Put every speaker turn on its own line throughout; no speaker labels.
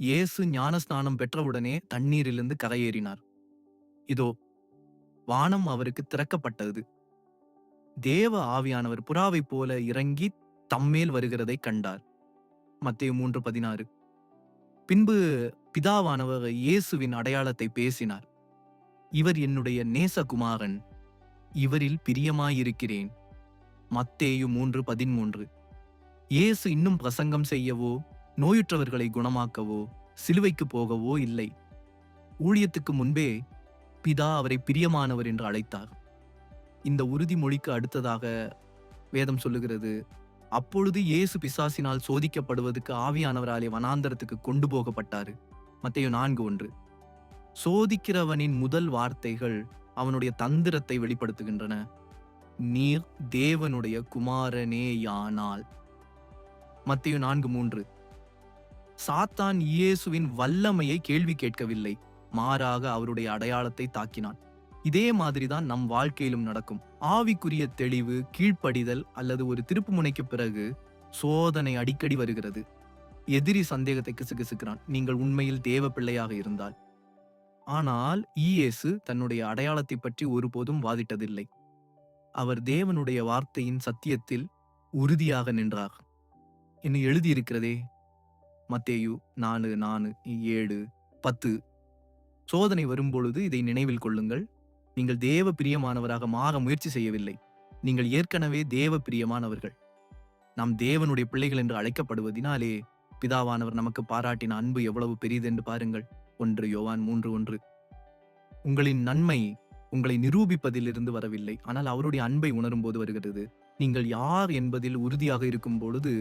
இயேசு ஞானஸ்நானம் பெற்றவுடனே தண்ணீரிலிருந்து கரையேறினார். இதோ வானம் அவருக்கு திறக்கப்பட்டது. தேவ ஆவியானவர் புறாவைப் போல இறங்கி தம்மேல் வருகிறதை கண்டார். மத்திய மூன்று பதினாறு. பின்பு பிதாவானவர் இயேசுவின் அடையாளத்தை பேசினார். இவர் என்னுடைய நேசகுமாரன் இவரில் பிரியமாயிருக்கிறேன். மத்தேயு மூன்று பதிமூன்று. இயேசு இன்னும் பிரசங்கம் செய்யவோ நோயுற்றவர்களை குணமாக்கவோ சிலுவைக்கு போகவோ இல்லை. ஊழியத்துக்கு முன்பே பிதா அவரை பிரியமானவர் என்று அழைத்தார். இந்த உறுதிமொழிக்கு அடுத்ததாக வேதம் சொல்லுகிறது அப்பொழுது இயேசு பிசாசினால் சோதிக்கப்படுவதற்கு ஆவியானவராலே வனாந்தரத்துக்கு கொண்டு போகப்பட்டாரு. மத்தேயு நான்கு ஒன்று. சோதிக்கிறவனின் முதல் வார்த்தைகள் அவனுடைய தந்திரத்தை வெளிப்படுத்துகின்றன. நீர் தேவனுடைய குமாரனேயானால். மத்திய நான்கு மூன்று. சாத்தான் இயேசுவின் வல்லமையை கேள்வி கேட்கவில்லை. மாறாக அவருடைய அடையாளத்தை தாக்கினான். இதே மாதிரிதான் நம் வாழ்க்கையிலும் நடக்கும். ஆவிக்குரிய தெளிவு கீழ்ப்படிதல் அல்லது ஒரு திருப்புமுனைக்கு பிறகு சோதனை அடிக்கடி வருகிறது. எதிரி சந்தேகத்தை கிசுகிசுக்கிறான் நீங்கள் உண்மையில் தேவ பிள்ளையாக இருந்தால். ஆனால் இயேசு தன்னுடைய அடையாளத்தை பற்றி ஒருபோதும் வாதிட்டதில்லை. அவர் தேவனுடைய வார்த்தையின் சத்தியத்தில் உறுதியாக நின்றார். என்ன எழுதியிருக்கிறதே மத்தேயு நாலு நாலு ஏழு பத்து. சோதனை வரும்பொழுது இதை நினைவில் கொள்ளுங்கள். நீங்கள் தேவ பிரியமானவராக மாற முயற்சி செய்யவில்லை. நீங்கள் ஏற்கனவே தேவ பிரியமானவர்கள் நாம் தேவனுடைய பிள்ளைகள் என்று அழைக்கப்படுவதினாலே பிதாவானவர் நமக்கு பாராட்டின அன்பு எவ்வளவு பெரியது என்று பாருங்கள். ஒன்று யோவான் மூன்று ஒன்று. உங்களின் நன்மை உங்களை நிரூபிப்பதிலிருந்து வரவில்லை. ஆனால் அவருடைய அன்பை உணரும் போது வருகிறது. நீங்கள் யார் என்பதில் உறுதியாக இருக்கும் பொழுது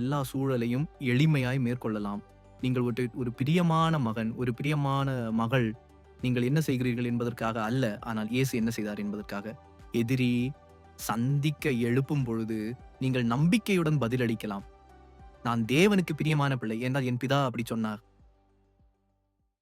எல்லா சூழலையும் எளிமையாய் மேற்கொள்ளலாம். நீங்கள் ஒரு ஒரு பிரியமான மகன் ஒரு பிரியமான மகள் நீங்கள் என்ன செய்கிறீர்கள் என்பதற்காக அல்ல. ஆனால் இயேசு என்ன செய்தார் என்பதற்காக. எதிரி சந்திக்க எழுப்பும் பொழுது நீங்கள் நம்பிக்கையுடன் பதிலளிக்கலாம். நான் தேவனுக்கு பிரியமான பிள்ளை. என்றால் என் பிதா அப்படி சொன்னார்.